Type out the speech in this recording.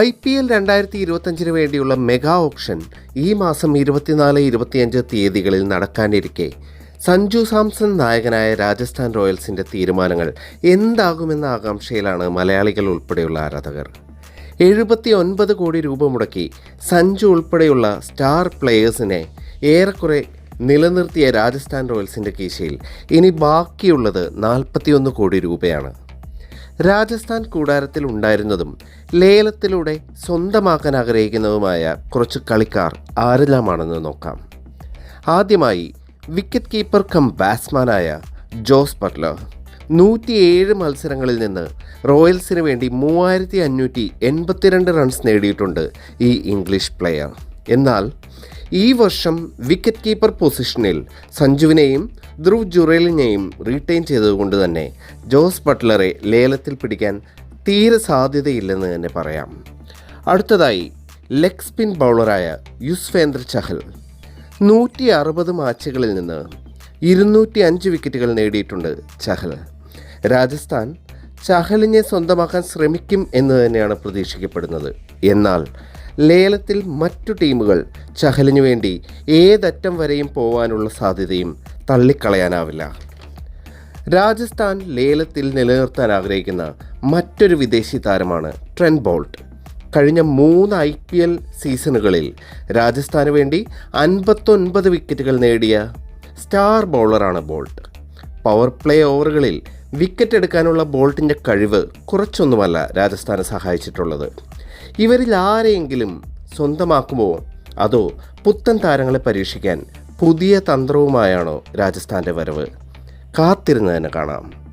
I P L രണ്ടായിരത്തി ഇരുപത്തഞ്ചിന് വേണ്ടിയുള്ള മെഗാ ഓപ്ഷൻ ഈ മാസം ഇരുപത്തിനാല് ഇരുപത്തിയഞ്ച് തീയതികളിൽ നടക്കാനിരിക്കെ. സഞ്ജു സാംസൺ നായകനായ രാജസ്ഥാൻ റോയൽസിന്റെ തീരുമാനങ്ങൾ എന്താകുമെന്ന ആകാംക്ഷയിലാണ് മലയാളികൾ ഉൾപ്പെടെയുള്ള ആരാധകർ. എഴുപത്തി ഒൻപത് കോടി രൂപ മുടക്കി സഞ്ജു ഉൾപ്പെടെയുള്ള സ്റ്റാർ പ്ലെയേഴ്സിനെ ഏറെക്കുറെ നിലനിർത്തിയ രാജസ്ഥാൻ റോയൽസിന്റെ കീശയിൽ ഇനി ബാക്കിയുള്ളത് നാൽപ്പത്തിയൊന്ന് കോടി രൂപയാണ്. രാജസ്ഥാൻ കൂടാരത്തിൽ ഉണ്ടായിരുന്നതും ലേലത്തിലൂടെ സ്വന്തമാക്കാൻ ആഗ്രഹിക്കുന്നതുമായ കുറച്ച് കളിക്കാർ ആരെല്ലാമാണെന്ന് നോക്കാം. ആദ്യമായി വിക്കറ്റ് കീപ്പർ കം ബാറ്റ്സ്മാനായ ജോസ് ബട്ട്ലർ. നൂറ്റിയേഴ് മത്സരങ്ങളിൽ നിന്ന് റോയൽസിന് വേണ്ടി മൂവായിരത്തി അഞ്ഞൂറ്റി എൺപത്തിരണ്ട് റൺസ് നേടിയിട്ടുണ്ട് ഈ ഇംഗ്ലീഷ് പ്ലെയർ എന്നാൽ ഈ വർഷം വിക്കറ്റ് കീപ്പർ പൊസിഷനിൽ സഞ്ജുവിനെയും ധ്രുവ് ജുറേലിനെയും റീറ്റെയിൻ ചെയ്തതുകൊണ്ട് തന്നെ ജോസ് ബട്ട്ലറെ ലേലത്തിൽ പിടിക്കാൻ തീരെ സാധ്യതയില്ലെന്ന് തന്നെ പറയാം. അടുത്തതായി ലെഗ് സ്പിൻ ബൗളറായ യുസ്വേന്ദ്ര ചഹൽ. നൂറ്റി അറുപത് മാച്ചുകളിൽ നിന്ന് ഇരുന്നൂറ്റി അഞ്ച് വിക്കറ്റുകൾ നേടിയിട്ടുണ്ട് ചഹൽ. രാജസ്ഥാൻ ചഹലിനെ സ്വന്തമാക്കാൻ ശ്രമിക്കും എന്ന് തന്നെയാണ് പ്രതീക്ഷിക്കപ്പെടുന്നത്. എന്നാൽ ലേലത്തിൽ മറ്റു ടീമുകൾ ചഹലിനു വേണ്ടി ഏതറ്റം വരെയും പോവാനുള്ള സാധ്യതയും തള്ളിക്കളയാനാവില്ല. രാജസ്ഥാൻ ലേലത്തിൽ നിലനിർത്താൻ ആഗ്രഹിക്കുന്ന മറ്റൊരു വിദേശി താരമാണ് ട്രെൻ ബോൾട്ട്. കഴിഞ്ഞ മൂന്ന് ഐ പി എൽ സീസണുകളിൽ രാജസ്ഥാന് വേണ്ടി അൻപത്തൊൻപത് വിക്കറ്റുകൾ നേടിയ സ്റ്റാർ ബൗളറാണ് ബോൾട്ട്. പവർ പ്ലേ ഓവറുകളിൽ വിക്കറ്റ് എടുക്കാനുള്ള ബോൾട്ടിന്റെ കഴിവ് കുറച്ചൊന്നുമല്ല രാജസ്ഥാനെ സഹായിച്ചിട്ടുള്ളത്. ഇവരിൽ ആരെയെങ്കിലും സ്വന്തമാക്കുമോ? അതോ പുത്തൻ താരങ്ങളെ പരീക്ഷിക്കാൻ പുതിയ തന്ത്രവുമായാണോ രാജസ്ഥാന്റെ വരവ്? കാത്തിരുന്ന് തന്നെ കാണാം.